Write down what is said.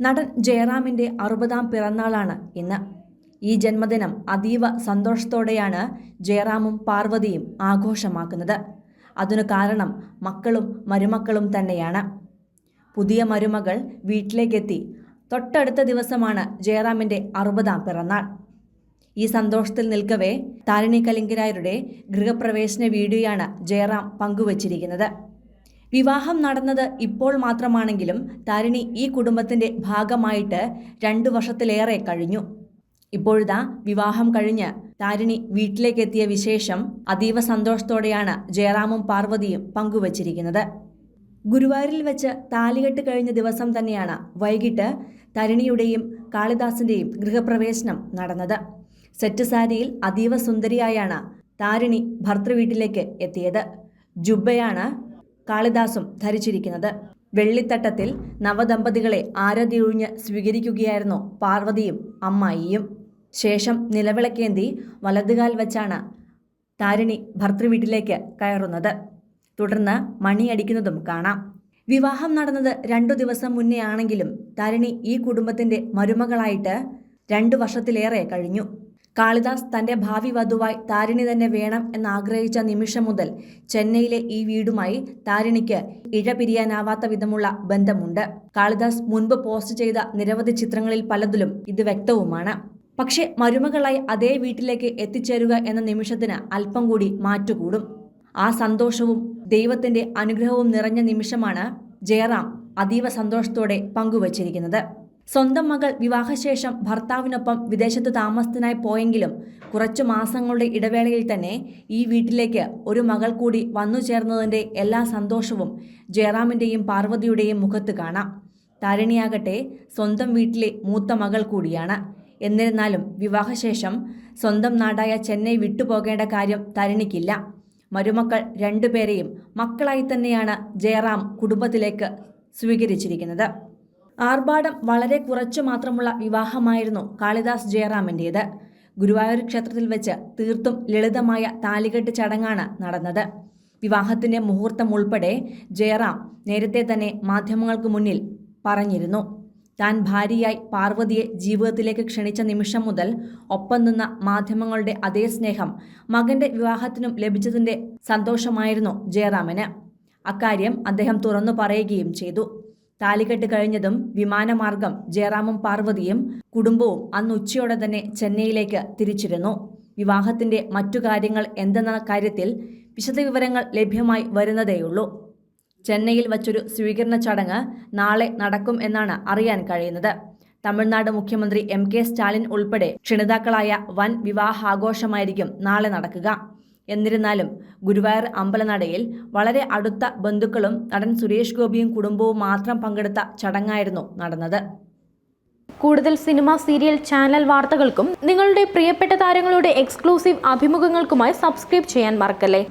നടൻ ജയറാമിന്റെ അറുപതാം പിറന്നാളാണ് ഇന്ന്. ഈ ജന്മദിനം അതീവ സന്തോഷത്തോടെയാണ് ജയറാമും പാർവതിയും ആഘോഷമാക്കുന്നത്. അതിനു കാരണം മക്കളും മരുമക്കളും തന്നെയാണ്. പുതിയ മരുമകൾ വീട്ടിലേക്കെത്തി തൊട്ടടുത്ത ദിവസമാണ് ജയറാമിന്റെ അറുപതാം പിറന്നാൾ. ഈ സന്തോഷത്തിൽ നിൽക്കവേ താരിണി കലിംഗരായരുടെ ഗൃഹപ്രവേശന വീഡിയോയാണ് ജയറാം പങ്കുവച്ചിരിക്കുന്നത്. വിവാഹം നടന്നത് ഇപ്പോൾ മാത്രമാണെങ്കിലും താരിണി ഈ കുടുംബത്തിന്റെ ഭാഗമായിട്ട് രണ്ടു വർഷത്തിലേറെ കഴിഞ്ഞു. ഇപ്പോഴിതാ വിവാഹം കഴിഞ്ഞ് താരിണി വീട്ടിലേക്കെത്തിയ വിശേഷം അതീവ സന്തോഷത്തോടെയാണ് ജയറാമും പാർവതിയും പങ്കുവച്ചിരിക്കുന്നത്. ഗുരുവായൂരിൽ വെച്ച് താലികെട്ട് കഴിഞ്ഞ ദിവസം തന്നെയാണ് വൈകിട്ട് തരിണിയുടെയും കാളിദാസിന്റെയും ഗൃഹപ്രവേശനം നടന്നത്. സെറ്റ് സാരിയിൽ അതീവ സുന്ദരിയായാണ് താരിണി ഭർത്തൃവീട്ടിലേക്ക് എത്തിയത്. ജുബയാണ് കാളിദാസും ധരിച്ചിരിക്കുന്നത്. വെള്ളിത്തട്ടത്തിൽ നവദമ്പതികളെ ആരതിയൊഴിഞ്ഞ് സ്വീകരിക്കുകയായിരുന്നു പാർവതിയും അമ്മായിയും. ശേഷം നിലവിളക്കേന്തി വലതുകാൽ വച്ചാണ് താരിണി ഭർത്തൃവീട്ടിലേക്ക് കയറുന്നത്. തുടർന്ന് മണിയടിക്കുന്നതും കാണാം. വിവാഹം നടന്നത് രണ്ടു ദിവസം മുന്നേ ആണെങ്കിലും താരിണി ഈ കുടുംബത്തിന്റെ മരുമകളായിട്ട് രണ്ടു വർഷത്തിലേറെ കഴിഞ്ഞു. കാളിദാസ് തന്റെ ഭാവി വധുവായി താരിണി തന്നെ വേണം എന്നാഗ്രഹിച്ച നിമിഷം മുതൽ ചെന്നൈയിലെ ഈ വീടുമായി താരിണിക്ക് ഇഴ പിരിയാനാവാത്ത വിധമുള്ള ബന്ധമുണ്ട്. കാളിദാസ് മുൻപ് പോസ്റ്റ് ചെയ്ത നിരവധി ചിത്രങ്ങളിൽ പലതിലും ഇത് വ്യക്തവുമാണ്. പക്ഷേ മരുമകളായി അതേ വീട്ടിലേക്ക് എത്തിച്ചേരുക എന്ന നിമിഷത്തിന് അല്പം കൂടി മാറ്റുകൂടും. ആ സന്തോഷവും ദൈവത്തിന്റെ അനുഗ്രഹവും നിറഞ്ഞ നിമിഷമാണ് ജയറാം അതീവ സന്തോഷത്തോടെ പങ്കുവച്ചിരിക്കുന്നത്. സ്വന്തം മകൾ വിവാഹശേഷം ഭർത്താവിനൊപ്പം വിദേശത്ത് താമസത്തിനായി പോയെങ്കിലും കുറച്ചു മാസങ്ങളുടെ ഇടവേളയിൽ തന്നെ ഈ വീട്ടിലേക്ക് ഒരു മകൾ കൂടി വന്നു ചേർന്നതിന്റെ എല്ലാ സന്തോഷവും ജയറാമിന്റെയും പാർവതിയുടെയും മുഖത്ത് കാണാം. താരിണിയാകട്ടെ സ്വന്തം വീട്ടിലെ മൂത്ത മകൾ കൂടിയാണ്. എന്നിരുന്നാലും വിവാഹശേഷം സ്വന്തം നാടായ ചെന്നൈ വിട്ടുപോകേണ്ട കാര്യം തരിണിക്കില്ല. മരുമക്കൾ രണ്ടുപേരെയും മക്കളായി തന്നെയാണ് ജയറാം കുടുംബത്തിലേക്ക് സ്വീകരിച്ചിരിക്കുന്നത്. ആർഭാടം വളരെ കുറച്ചു മാത്രമുള്ള വിവാഹമായിരുന്നു കാളിദാസ് ജയറാമിന്റേത് ഗുരുവായൂർ ക്ഷേത്രത്തിൽ വെച്ച് തീർത്തും ലളിതമായ താലികെട്ട് ചടങ്ങാണ് നടന്നത്. വിവാഹത്തിന്റെ മുഹൂർത്തം ഉൾപ്പെടെ ജയറാം നേരത്തെ തന്നെ മാധ്യമങ്ങൾക്ക് മുന്നിൽ പറഞ്ഞിരുന്നു. താൻ ഭാര്യയായി പാർവതിയെ ജീവിതത്തിലേക്ക് ക്ഷണിച്ച നിമിഷം മുതൽ ഒപ്പം നിന്ന മാധ്യമങ്ങളുടെ അതേ സ്നേഹം മകന്റെ വിവാഹത്തിനും ലഭിച്ചതിന്റെ സന്തോഷമായിരുന്നു ജയറാമിന്. അക്കാര്യം അദ്ദേഹം തുറന്നു പറയുകയും ചെയ്തു. താലികെട്ട് കഴിഞ്ഞതും വിമാനമാർഗം ജയറാമും പാർവതിയും കുടുംബവും അന്ന് ഉച്ചയോടെ തന്നെ ചെന്നൈയിലേക്ക് തിരിച്ചിരുന്നു. വിവാഹത്തിന്റെ മറ്റു കാര്യങ്ങൾ എന്തെന്ന കാര്യത്തിൽ വിശദവിവരങ്ങൾ ലഭ്യമായി വരുന്നതേയുള്ളൂ. ചെന്നൈയിൽ വച്ചൊരു സ്വീകരണ ചടങ്ങ് നാളെ നടക്കും എന്നാണ് അറിയാൻ കഴിയുന്നത്. തമിഴ്നാട് മുഖ്യമന്ത്രി എം കെ സ്റ്റാലിൻ ഉൾപ്പെടെ ക്ഷണിതാക്കളായ വൻ വിവാഹാഘോഷമായിരിക്കും നാളെ നടക്കുക. എന്നിരുന്നാലും ഗുരുവായൂർ അമ്പലനടയിൽ വളരെ അടുത്ത ബന്ധുക്കളും നടൻ സുരേഷ് ഗോപിയും കുടുംബവും മാത്രം പങ്കെടുത്ത ചടങ്ങായിരുന്നു നടന്നത്. കൂടുതൽ സിനിമ സീരിയൽ ചാനൽ വാർത്തകൾക്കും നിങ്ങളുടെ പ്രിയപ്പെട്ട താരങ്ങളുടെ എക്സ്ക്ലൂസീവ് അഭിമുഖങ്ങൾക്കുമായി സബ്സ്ക്രൈബ് ചെയ്യാൻ മറക്കല്ലേ?